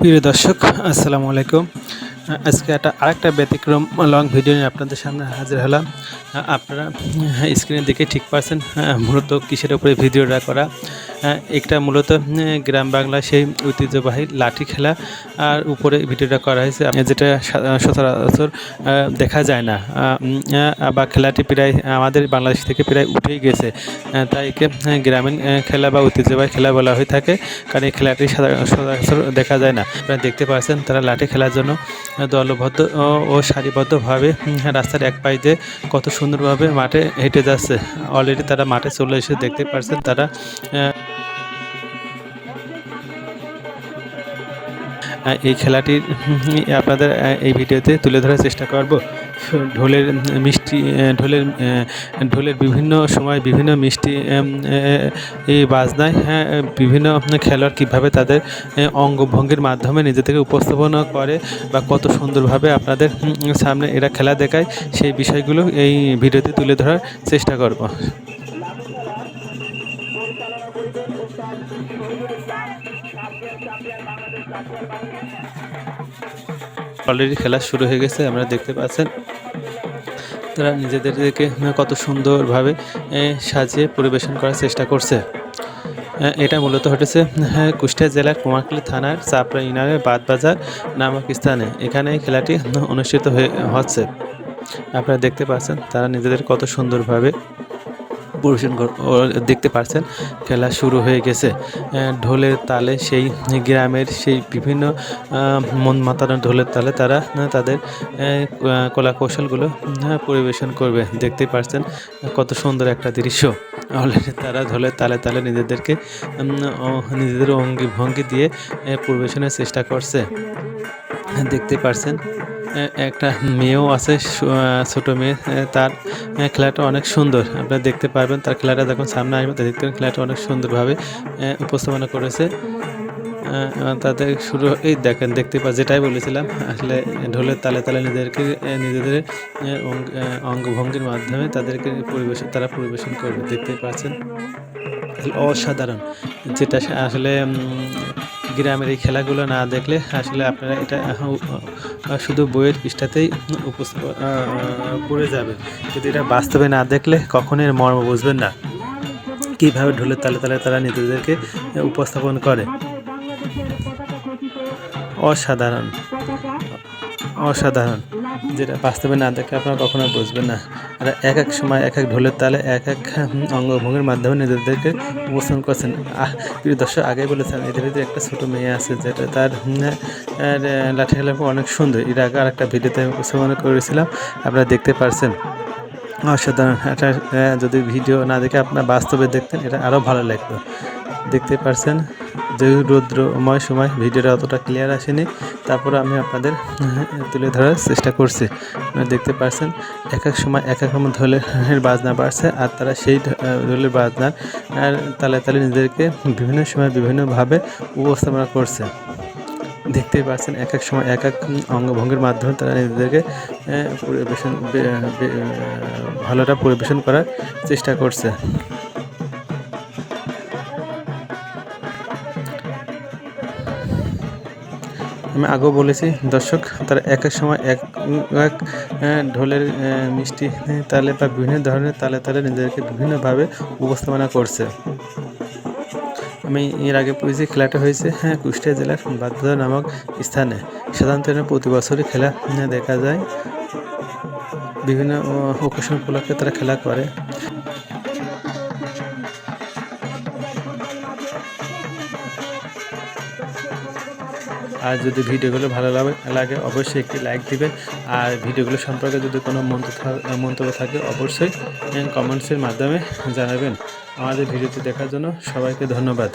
প্রিয় দর্শক, আসসালামু আলাইকুম। আজকে একটা আরেকটা ব্যতিক্রম লং ভিডিও নিয়ে আপনাদের সামনে হাজির হলাম। আপনারা স্ক্রিনে দেখে ঠিক পাচ্ছেন মূলত কিসের উপরে ভিডিওটা করা। একটা মূলত গ্রাম বাংলা সেই ঐতিহ্যবাহী লাঠি খেলা। আর উপরে ভিডিওটা করা হয়েছে যেটা সচরাচর দেখা যায় না। বা খেলাটি প্রায় আমাদের বাংলাদেশ থেকে প্রায় উঠেই গেছে। তাই একে গ্রামীণ খেলা বা ঐতিহ্যবাহী খেলা বলা হয়ে থাকে, কারণ এই খেলাটি সচরাচর দেখা যায় না। আপনারা দেখতে পাচ্ছেন তারা লাঠি খেলার জন্য দলবদ্ধ ও সারিবদ্ধভাবে রাস্তার এক পাশ দিয়ে কত সুন্দরভাবে মাঠে হেঁটে যাচ্ছে। অলরেডি তারা মাঠে চলে এসে দেখতে পাচ্ছেন তারা এই খেলাটি আপনাদের এই ভিডিওতে তুলে ধরার চেষ্টা করব। ঢোলের মিষ্টি ঢোলের ঢোলের বিভিন্ন সময় বিভিন্ন মিষ্টি এই বাজনায় হ্যাঁ বিভিন্ন খেলোয়াড় কীভাবে তাদের অঙ্গভঙ্গির মাধ্যমে নিজেদেরকে উপস্থাপনা করে বা কত সুন্দরভাবে আপনাদের সামনে এরা খেলা দেখায়, সেই বিষয়গুলো এই ভিডিওতে তুলে ধরার চেষ্টা করব। অলরেডি খেলা শুরু হয়ে গেছে, আমরা দেখতে পাচ্ছেন। তারা নিজেদেরকে কত সুন্দরভাবে সাজিয়ে পরিবেশন করার চেষ্টা করছে। এটা মূলত ঘটেছে কুষ্টিয়া জেলার কুমারখালী থানার চাপড়া ইউনিয়নের বাদবাজার নামক স্থানে। এখানে খেলাটি অনুষ্ঠিত হয়ে, হচ্ছে। আপনারা দেখতে পাচ্ছেন, তারা নিজেদের কত সুন্দরভাবে পরিবেশন দেখতে পাচ্ছেন খেলা শুরু হয়ে গেছে। ঢোলের তালে সেই গ্রামের সেই বিভিন্ন মন মাতানো ঢোলের তালে তারা তাদের কলা কৌশলগুলো পরিবেশন করবে। দেখতে পাচ্ছেন কত সুন্দর একটা দৃশ্য। অলরেডি তারা ঢোলের তালে তালে নিজেদেরকে নিজেদের অঙ্গি ভঙ্গি দিয়ে পরিবেশনের চেষ্টা করছে। দেখতে পারছেন একটা মেয়েও আছে ছোটো মেয়ে। তার খেলাটা অনেক সুন্দর। আপনারা দেখতে পারবেন, তার খেলাটা যখন সামনে আসবে দেখতে খেলাটা অনেক সুন্দরভাবে উপস্থাপনা করেছে। তাদের শুরু, এই দেখেন, দেখতে পা, যেটাই বলেছিলাম, আসলে ঢোলের তালে তালে নিজেদেরকে নিজেদের অঙ্গভঙ্গির মাধ্যমে তাদেরকে পরিবেশন তারা পরিবেশন করবে, দেখতে পাচ্ছেন। অসাধারণ, যেটা আসলে গ্রামের এই খেলাগুলো না দেখলে আসলে আপনারা এটা শুধু বইয়ের পৃষ্ঠাতেই পড়ে যাবে যদি এটা বাস্তবে না দেখলে কখনই এর মর্ম বুঝবেন না। কীভাবে ঢোলের তালে তালে তারা নিজেদেরকে উপস্থাপন করে। অসাধারণ। অসাধারণ। যেটা বাস্তবে না দেখে আপনারা কখনো বুঝবেন না। আর এক এক সময়, এক এক ঢোলের তালে, এক এক অঙ্গভঙ্গির মাধ্যমে নিজেদেরকে উপস্থাপন করছেন। প্রিয় দর্শক আগে বলেছেন এদের ভিতরে একটা ছোটো মেয়ে আছে, যেটা তার লাঠি খেলা অনেক সুন্দর। এর আগে আর একটা ভিডিওতে উপস্থাপন করেছিলাম, আপনারা দেখতে পারছেন। অসাধারণ। এটা যদি ভিডিও না দেখে আপনার বাস্তবে দেখতেন, এটা আরও ভালো লাগতো। দেখতে পারছেন? যে রৌদ্রময় সময় ভিডিওটা অতটা ক্লিয়ার আসেনি, তারপর আমি আপনাদের তুলে ধরার চেষ্টা করছি। দেখতে পাচ্ছেন এক এক সময় এক এক রকম ঢোলের বাজনা বাড়ছে, আর তারা সেই ঢোলের বাজনার তালে তালে নিজেদেরকে বিভিন্ন সময় বিভিন্নভাবে উপস্থাপনা করছে। দেখতেই পাচ্ছেন এক এক সময় এক এক অঙ্গভঙ্গির মাধ্যমে তারা নিজেদেরকে পরিবেশন ভালোটা পরিবেশন করার চেষ্টা করছে। আমি আগেও বলেছি, দর্শক, তারা এক এক সময় এক এক ঢোলের মিষ্টি তালে বা বিভিন্ন ধরনের তালে তালে নিজেদেরকে বিভিন্নভাবে উপস্থাপনা করছে। আমি এর আগে পড়েছি, খেলাটা হয়েছে হ্যাঁ কুষ্টিয়া জেলার বাদবাজার নামক স্থানে। সাধারণত প্রতি বছরই খেলা দেখা যায়। বিভিন্ন অকেশন উপলক্ষে তারা খেলা করে। আর যদি ভিডিওগুলো ভালো লাগে অবশ্যই একটি লাইক দিবেন। আর ভিডিওগুলো সম্পর্কে যদি কোনো মন্তব্য থাকে, অবশ্যই কমেন্টসের মাধ্যমে জানাবেন। আমাদের ভিডিওটি দেখার জন্য সবাইকে ধন্যবাদ।